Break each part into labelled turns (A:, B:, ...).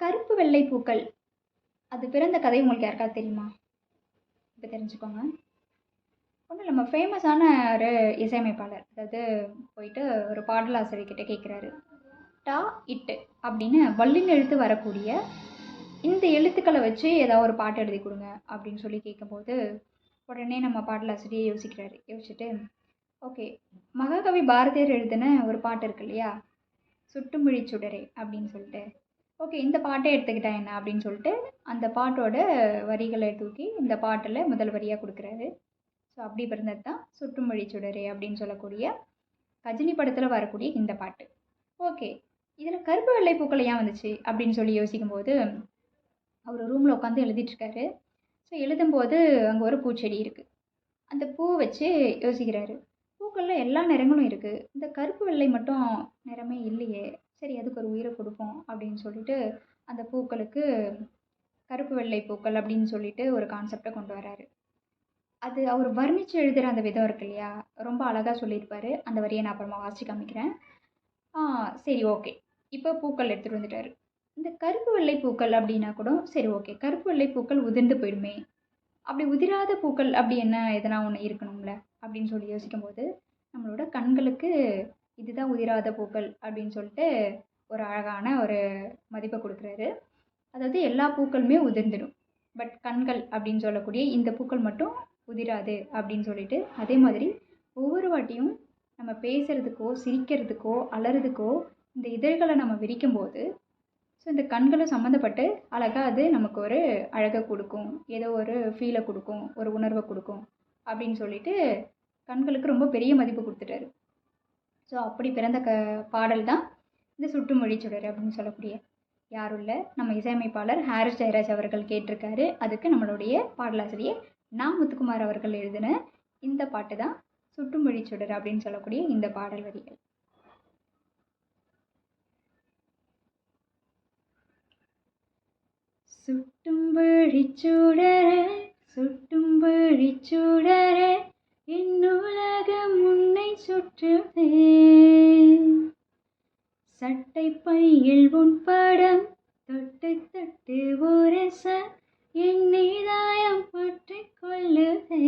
A: கருப்பு வெள்ளை பூக்கள். அது பிறந்த கதை உங்களுக்கு யாருக்காவது தெரியுமா? இப்போ தெரிஞ்சுக்கோங்க. ஒன்றும் நம்ம ஃபேமஸான ஒரு இசையமைப்பாளர் அதாவது போயிட்டு ஒரு பாடலாசிரியர்கிட்ட கேட்குறாரு டா இட்டு அப்படின்னு வல்லின் எழுத்து வரக்கூடிய இந்த எழுத்துக்களை வச்சு ஏதாவது ஒரு பாட்டு எழுதி கொடுங்க அப்படின்னு சொல்லி கேட்கும்போது உடனே நம்ம பாடலாசிரியர் யோசிக்கிறாரு. யோசிச்சுட்டு ஓகே மகாகவி பாரதியார் எழுதின ஒரு பாட்டு இருக்கு இல்லையா? சுட்டுமிழி சுடரே அப்படின்னு சொல்லிட்டு. ஓகே இந்த பாட்டே எடுத்துக்கிட்டால் என்ன அப்படின்னு சொல்லிட்டு அந்த பாட்டோட வரிகளை தூக்கி இந்த பாட்டில் முதல் வரியாக கொடுக்குறாரு. ஸோ அப்படி பிறந்தது தான் சுற்றுமொழி சுடரே அப்படின்னு சொல்லக்கூடிய கஜினி படத்தில் வரக்கூடிய இந்த பாட்டு. ஓகே இதில் கருப்பு வெள்ளை பூக்கள் ஏன் வந்துச்சு அப்படின்னு சொல்லி யோசிக்கும்போது அவர் ரூமில் உட்காந்து எழுதிட்டுருக்காரு. ஸோ எழுதும்போது அங்கே ஒரு பூச்செடி இருக்குது அந்த பூ வச்சு யோசிக்கிறாரு. பூக்களில் எல்லா நிறங்களும் இருக்குது இந்த கருப்பு வெள்ளை மட்டும் நிறமே இல்லையே. சரி அதுக்கு ஒரு உயிரை கொடுப்போம் அப்படின்னு சொல்லிட்டு அந்த பூக்களுக்கு கருப்பு வெள்ளை பூக்கள் அப்படின்னு சொல்லிட்டு ஒரு கான்செப்டை கொண்டு வராரு. அது அவர் வர்ணித்து எழுதுகிற அந்த விதம் இருக்கு இல்லையா? ரொம்ப அழகாக சொல்லியிருப்பாரு. அந்த வரியை நான் அப்புறமா வாசி காமிக்கிறேன். ஆ சரி ஓகே. இப்போ பூக்கள் எடுத்துகிட்டு வந்துட்டார். இந்த கருப்பு வெள்ளை பூக்கள் அப்படின்னா கூட சரி ஓகே. கருப்பு வெள்ளை பூக்கள் உதிர்ந்து போயிடுமே. அப்படி உதிராத பூக்கள் அப்படி என்ன எதனா ஒன்று இருக்கணும்ல? அப்படின்னு சொல்லி யோசிக்கும்போது நம்மளோட கண்களுக்கு இதுதான் உதிராத பூக்கள் அப்படின்னு சொல்லிட்டு ஒரு அழகான ஒரு மதிப்பை கொடுக்குறாரு. அதாவது எல்லா பூக்களுமே உதிர்ந்துடும். பட் கண்கள் அப்படின்னு சொல்லக்கூடிய இந்த பூக்கள் மட்டும் உதிராது அப்படின்னு சொல்லிட்டு அதே மாதிரி ஒவ்வொரு வாட்டியும் நம்ம பேசுகிறதுக்கோ சிரிக்கிறதுக்கோ அலறதுக்கோ இந்த இதழ்களை நம்ம விரிக்கும்போது ஸோ இந்த கண்களும் சம்மந்தப்பட்டு அழகாக அது நமக்கு ஒரு அழகை கொடுக்கும். ஏதோ ஒரு ஃபீலை கொடுக்கும் ஒரு உணர்வை கொடுக்கும் அப்படின்னு சொல்லிட்டு கண்களுக்கு ரொம்ப பெரிய மதிப்பு கொடுத்துட்டாரு. ஸோ அப்படி பிறந்த க பாடல் தான் இந்த சுட்டுமொழி சுடர் அப்படின்னு சொல்லக்கூடிய யாரும் இல்லை. நம்ம இசையமைப்பாளர் ஹாரிஸ் ஜெயராஜ் அவர்கள் கேட்டிருக்காரு. அதுக்கு நம்மளுடைய பாடலாசிரியர் நா. முத்துக்குமார் அவர்கள் எழுதின இந்த பாட்டு தான் சுட்டுமொழி சுடர் அப்படின்னு சொல்லக்கூடிய இந்த பாடல் வரிகள். சுட்டும் வழிச்சுடர சுட்டும் வழிச்சுடர பையில் உன் படம் தொட்டு தொட்டு உரச என் நீதாயம் பற்றி கொள்ளுதே.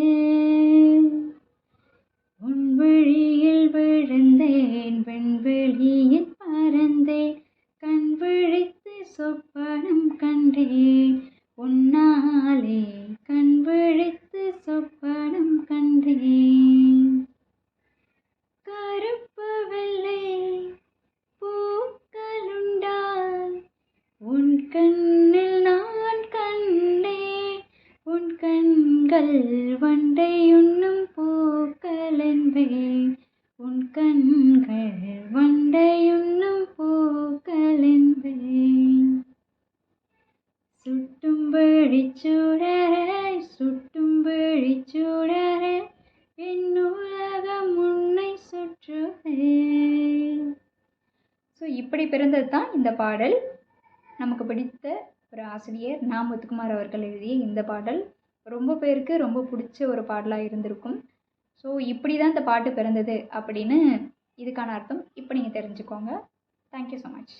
A: உன் வழியில் விழுந்தேன் வெண்வெளியில் பறந்தேன் கண் விழித்து சொப்பனம் கண்டேன் உன்னாலே கண் விழித்து கண்கள் வண்டையுண்ணும் உண்ணும் உன் கண்கள் வண்டை உண்ணும் சுட்டும்படி என்பேன் சுட்டும் வெளிச்சூடரே சுட்டும் என் உலகம் உன்னை சுற்றுதே. ஸோ இப்படி பிறந்தது தான் இந்த பாடல். நமக்கு பிடித்த ஒரு ஆசிரியர் நா முத்துக்குமார் அவர்கள் எழுதிய இந்த பாடல். ரொம்ப பேருக்கு ரொம்ப பிடிச்ச ஒரு பாடலாக இருந்திருக்கும். ஸோ இப்படி தான் இந்த பாட்டு பிறந்தது அப்படின்னு இதுக்கான அர்த்தம் இப்போ நீங்கள் தெரிஞ்சுக்கோங்க. Thank you so much